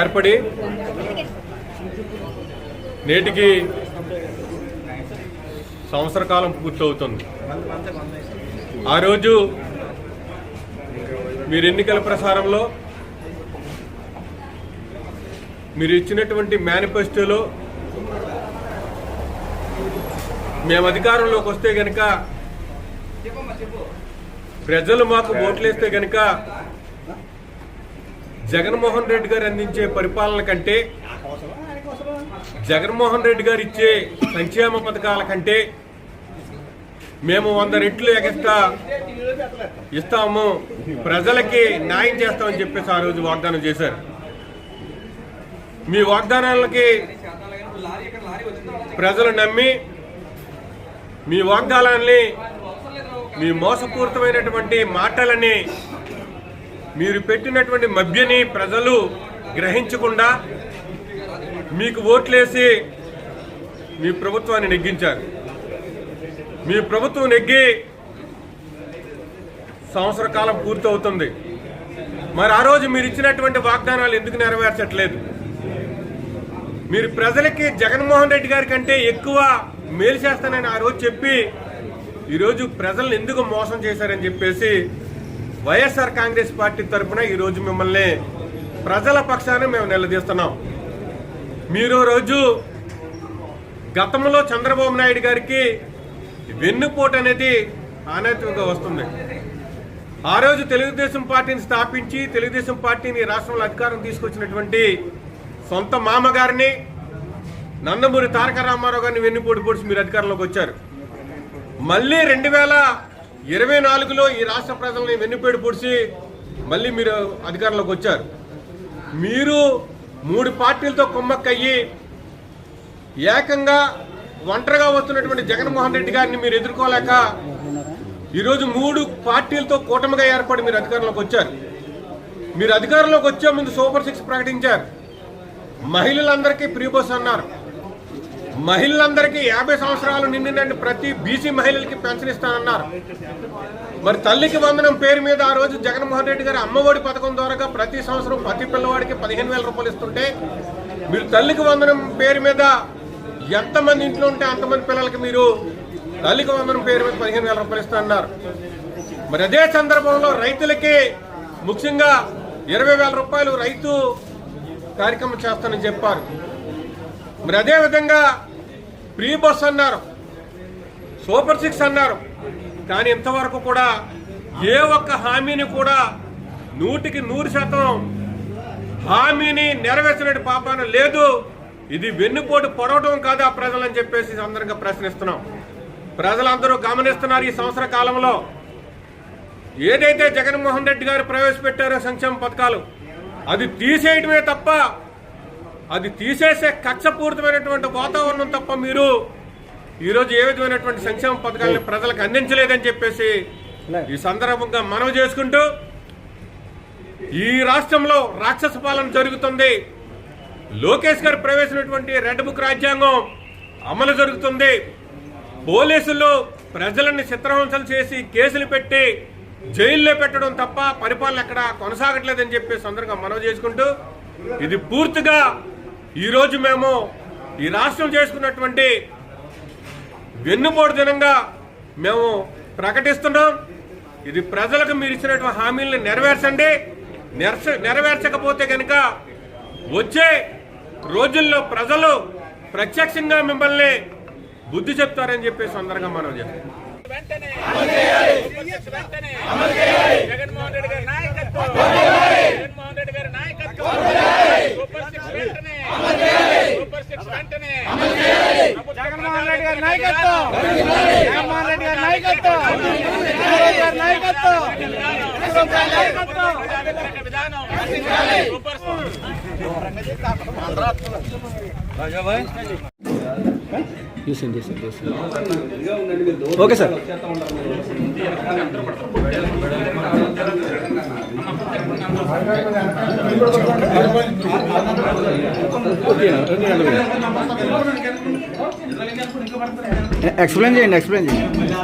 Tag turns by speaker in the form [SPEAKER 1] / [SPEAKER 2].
[SPEAKER 1] ఏర్పడి నేటికి సంవత్సర కాలం పూర్తవుతుంది. ఆ రోజు మీరు ఎన్నికల ప్రసారంలో మీరు ఇచ్చినటువంటి మేనిఫెస్టోలో మేము అధికారంలోకి వస్తే గనక ప్రజలు మాకు ఓట్లేస్తే గనక జగన్మోహన్ రెడ్డి గారు అందించే పరిపాలన కంటే జగన్మోహన్ రెడ్డి గారు ఇచ్చే సంక్షేమ పథకాల కంటే మేము వంద రెట్లు ఎగస్ట్రా ఇస్తాము. ప్రజలకి న్యాయం చేస్తామని చెప్పేసి ఆ రోజు వాగ్దానం చేశారు. మీ వాగ్దానాలకి ప్రజలు నమ్మి మీ వాగ్దానాన్ని మీ మోసపూరితమైనటువంటి మాటలని మీరు పెట్టినటువంటి మభ్యని ప్రజలు గ్రహించకుండా మీకు ఓట్లేసి మీ ప్రభుత్వాన్ని నెగ్గించారు. మీ ప్రభుత్వం నెగ్గి సంవత్సర కాలం పూర్తవుతుంది. మరి ఆ రోజు మీరు ఇచ్చినటువంటి వాగ్దానాలు ఎందుకు నెరవేర్చట్లేదు? మీరు ప్రజలకి జగన్మోహన్ రెడ్డి గారి కంటే ఎక్కువ మేలు చేస్తానని ఆ రోజు చెప్పి ఈరోజు ప్రజలను ఎందుకు మోసం చేశారని చెప్పేసి వైఎస్ఆర్ కాంగ్రెస్ పార్టీ తరఫున ఈరోజు మిమ్మల్ని ప్రజల పక్షాన మేము నిలదీస్తున్నాం. మీరు రోజు గతంలో చంద్రబాబు నాయుడు గారికి వెన్నుపోటు అనేది ఆనైతికంగా వస్తుంది. ఆ రోజు తెలుగుదేశం పార్టీని స్థాపించి తెలుగుదేశం పార్టీని రాష్ట్రంలో అధికారం తీసుకొచ్చినటువంటి సొంత మామగారిని నందమూరి తారక రామారావు గారిని వెన్నుపోటు పొడిచి మీరు అధికారంలోకి వచ్చారు. మళ్ళీ రెండు వేల ఇరవై నాలుగులో ఈ రాష్ట్ర ప్రజల్ని వెన్నుపేడు పొడిచి మళ్ళీ మీరు అధికారంలోకి వచ్చారు. మీరు మూడు పార్టీలతో కుమ్మక్కయ్యి ఏకంగా ఒంటరిగా వస్తున్నటువంటి జగన్మోహన్ రెడ్డి గారిని మీరు ఎదుర్కోలేక ఈరోజు మూడు పార్టీలతో కూటమిగా ఏర్పడి మీరు అధికారంలోకి వచ్చారు. మీరు అధికారంలోకి వచ్చే ముందు సూపర్ సిక్స్ ప్రకటించారు. మహిళలందరికీ ఫ్రీ అన్నారు. మహిళలందరికీ యాభై సంవత్సరాలు నిండిన ప్రతి బీసీ మహిళలకి పెన్షన్ ఇస్తానన్నారు. మరి తల్లికి వందనం పేరు మీద ఆ రోజు జగన్మోహన్ రెడ్డి గారు అమ్మఒడి పథకం ద్వారా ప్రతి సంవత్సరం ప్రతి పిల్లవాడికి పదిహేను వేల రూపాయలు ఇస్తుంటే మీరు తల్లికి వందనం పేరు మీద ఎంతమంది ఇంట్లో ఉంటే అంతమంది పిల్లలకి మీరు తల్లికి వందనం పేరు మీద పదిహేను వేల రూపాయలు ఇస్తానన్నారు. మరి అదే సందర్భంలో రైతులకి ముఖ్యంగా ఇరవై వేల రూపాయలు రైతు కార్యక్రమం చేస్తానని చెప్పారు. మరి అదే విధంగా ప్రీ బస్ అన్నారు. సూపర్ సిక్స్ అన్నారు. కానీ ఇంతవరకు కూడా ఏ ఒక్క హామీని కూడా నూటికి నూరు శాతం హామీని నెరవేర్చలేని పాపాన లేదు. ఇది వెన్నుపోటు పడవటం కాదా ప్రజలని చెప్పేసి అందరంగా ప్రశ్నిస్తున్నాం. ప్రజలందరూ గమనిస్తున్నారు ఈ సంవత్సర కాలంలో. ఏదైతే జగన్మోహన్ రెడ్డి గారు ప్రవేశపెట్టారో సంక్షేమ పథకాలు అది తీసేయటమే తప్ప అది తీసేసే కక్షపూరితమైనటువంటి వాతావరణం తప్ప మీరు ఈరోజు ఏ విధమైనటువంటి సంక్షేమ పథకాలను ప్రజలకు అందించలేదని చెప్పేసి ఈ సందర్భంగా మనవి చేసుకుంటూ ఈ రాష్ట్రంలో రాక్షస పాలన జరుగుతుంది. లోకేష్ గారు ప్రవేశించినటువంటి రెడ్ బుక్ రాజ్యాంగం అమలు జరుగుతుంది. పోలీసులు ప్రజలని చిత్రహింసలు చేసి కేసులు పెట్టి జైల్లో పెట్టడం తప్ప పరిపాలన ఎక్కడ కొనసాగట్లేదని చెప్పేసి సందర్భంగా మనవి చేసుకుంటూ ఇది పూర్తిగా ఈరోజు మేము ఈ రాష్ట్రం చేసుకున్నటువంటి వెన్నుపోటు దినంగా మేము ప్రకటిస్తున్నాం. ఇది ప్రజలకు మీరు ఇచ్చినటువంటి హామీలను నెరవేర్చండి. నెరస నెరవేర్చకపోతే కనుక వచ్చే రోజుల్లో ప్రజలు ప్రత్యక్షంగా మిమ్మల్ని బుద్ధి చెప్తారని చెప్పి సందర్భంగా మనం చెప్తాం
[SPEAKER 2] జగన్మోహన్ రెడ్డి గారి నాయకత్వం జగన్మోహన్ రెడ్డి గారి నాయకత్వం సూపర్ సిక్స్ వెంటనే సూపర్ సిక్స్ వెంటనే
[SPEAKER 3] జగన్మోహన్ రెడ్డి గారి నాయకత్వం! జగన్మోహన్ రెడ్డి గారి నాయకత్వం! గారి నాయకత్వం!
[SPEAKER 4] Okay sir. ఎక్స్ప్లెయిన్ చేయండి ఎక్స్ప్లెయిన్ చేయండి